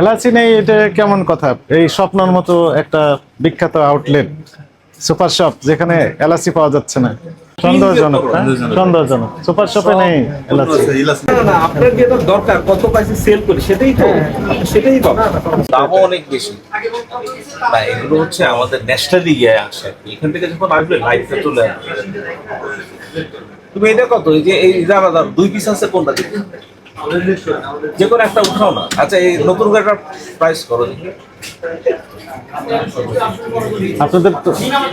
এলাচি নেই এটা কেমন কথা? এই স্বপ্নের মতো একটা বিখ্যাত আউটলেট সুপার শপ যেখানে এলাচি পাওয়া যাচ্ছে না। সন্দেহজনক সন্দেহজনক। সুপার শপে নেই এলাচি। না না আপনার যেটা দরকার? কত পাইসে সেল করি? সেটাই তো। সেটাই তো দামও অনেক বেশি। না এগুলো হচ্ছে আমাদের ন্যাশনালি ইয়ে আসে। এখান থেকে যখন আসবে লাইফে চলে আসবে। তুমি এটা কত? এই যে এই দাঁড়া দুই পিস আছে কোনটা? যে কোনো একটা উঠাও না। আচ্ছা এই নতুন গাড়িটার প্রাইস করো। আপনাদের তো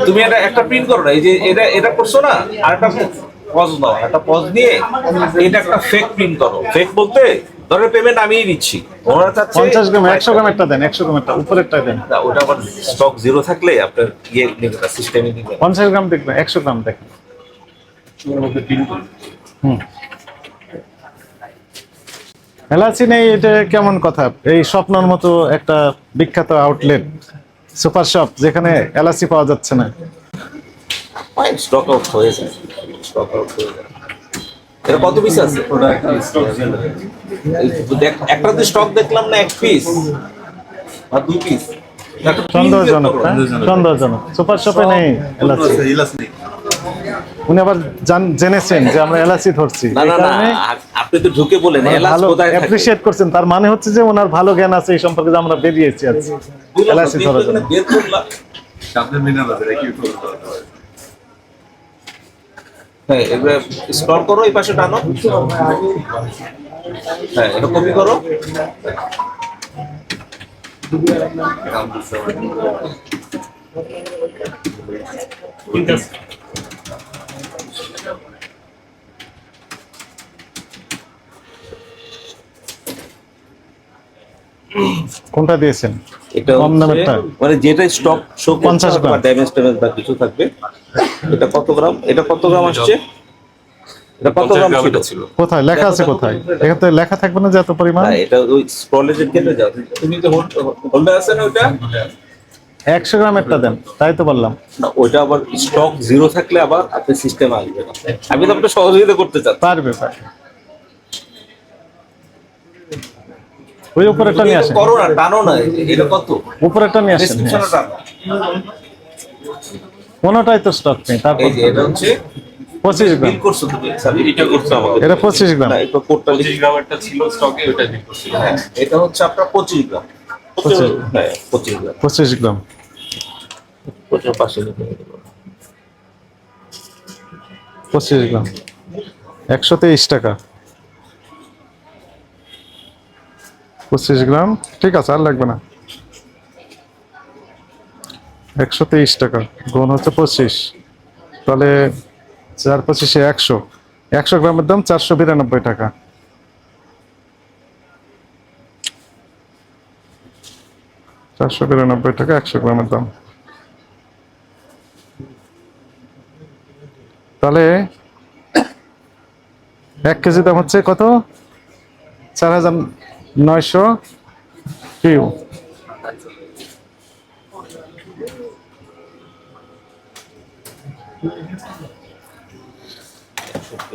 তুমি এটা একটা প্রিন্ট করো না এই যে এটা এটা করছ না আর একটা পজ দাও একটা পজ নিয়ে এটা একটা ফেক প্রিন্ট করো। ফেক বলতে ধরো পেমেন্ট আমিই দিচ্ছি। ওনারা চাচ্ছে পঞ্চাশ গ্রাম একশো গ্রাম একটা দেন একশো গ্রাম একটা উপরেরটা দেন। না, ওটা আবার স্টক জিরো থাকলে আপনার ইয়ে সিস্টেমে। পঞ্চাশ গ্রাম দেখবেন একশো গ্রাম দেখেন। হুম। এলাচি নেই এটা কেমন কথা? এই স্বপ্নের মতো একটা বিখ্যাত আউটলেট সুপার শপ যেখানে এলাচি পাওয়া যাচ্ছে না। স্টক আউট হয়ে যায়। স্টক আউট হয়ে যায়। এটা কত পিস আছে? একটা তো স্টক দেখলাম না এক পিস আর দুই পিস সন্দেহজনক সন্দেহজনক। সুপার শপে নেই এলাচি উনি আবার জেনেছেন যে আমরা এলাচি ধরছি। আপনি তো ঢুকে বলেন ভালো অ্যাপ্রিসিয়েট করছেন। তার মানে হচ্ছে যে ওনার ভালো জ্ঞান আছে এই সম্পর্কে যে আমরা বেরিয়েছি আজ। এলাচি ধরার জন্য। হ্যাঁ এবার স্ক্রল করো এই পাশে টানো। হ্যাঁ এটা কপি করো। ঠিক আছে। কোনটা দিয়েছেন? এটা কম দামেরটা? মানে যেটা স্টক শো 50 গ্রাম। ড্যামেজ ট্যামেজ বা কিছু থাকবে এটা কত গ্রাম? এটা কত গ্রাম আসছে? এটা কত গ্রাম ছিল? কোথায়? লেখা আছে কোথায়? এখানে লেখা থাকবে না যে এত পরিমাণ? না এটা ওই স্ক্রলের কেটে যাও। তুমি তো হোল্ডার আছে না ওটা একশো গ্রামেরটা দেন তাই তো বললাম। না ওইটা আবার স্টক জিরো থাকলে আবার আপনি সিস্টেম আসবে না। আমি তো আপনার সহযোগিতা করতে চাচ্ছি। পারবে পারবে। ওই উপরেরটা তুমি নিয়ে আসেন। করো না টানো না এটা কত? উপরেরটা নিয়ে আসেন। কোনোটাই তো স্টক নেই তারপর এই যে এটা হচ্ছে পঁচিশ গ্রাম। করছ তুমি এটা করছ আমাকে এটা পঁচিশ গ্রাম। এটা কোডটা লিখে। পঁচিশ গ্রামেরটা ছিল স্টকে ওটা বিল করছিল হ্যাঁ এটা হচ্ছে আপনার পঁচিশ গ্রাম। পঁচিশ। হ্যাঁ গ্রাম। পঁচিশ গ্রাম। পঁচিশ গ্রাম। একশো তেইশ টাকা। পঁচিশ গ্রাম? ঠিক আছে, আর লাগবে না। একশো তেইশ টাকা, গুণ হচ্ছে পঁচিশ। তাহলে চার পঁচিশে একশো। একশো গ্রামের দাম চারশো বিরানব্বই টাকা। চারশো বিরানব্বই টাকা, একশো গ্রামের দাম। তাহলে এক কেজি দাম হচ্ছে কত? চার হাজার নয়শো কিউ।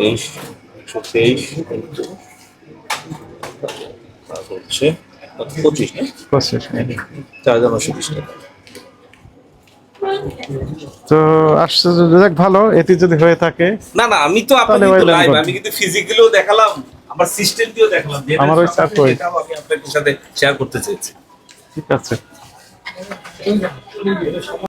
একশো তেইশ কিন্তু হচ্ছে পঁচিশ চার নশো বিশ টাকা। তো দেখ ভালো এটি যদি হয়ে থাকে। না না আমি তো line আমি কিন্তু ফিজিক্যালিও দেখালাম। আমার সিস্টেমটিও দেখলাম আমার ওই চাপ আমি আপনাদের সাথে শেয়ার করতে চেয়েছি। ঠিক আছে।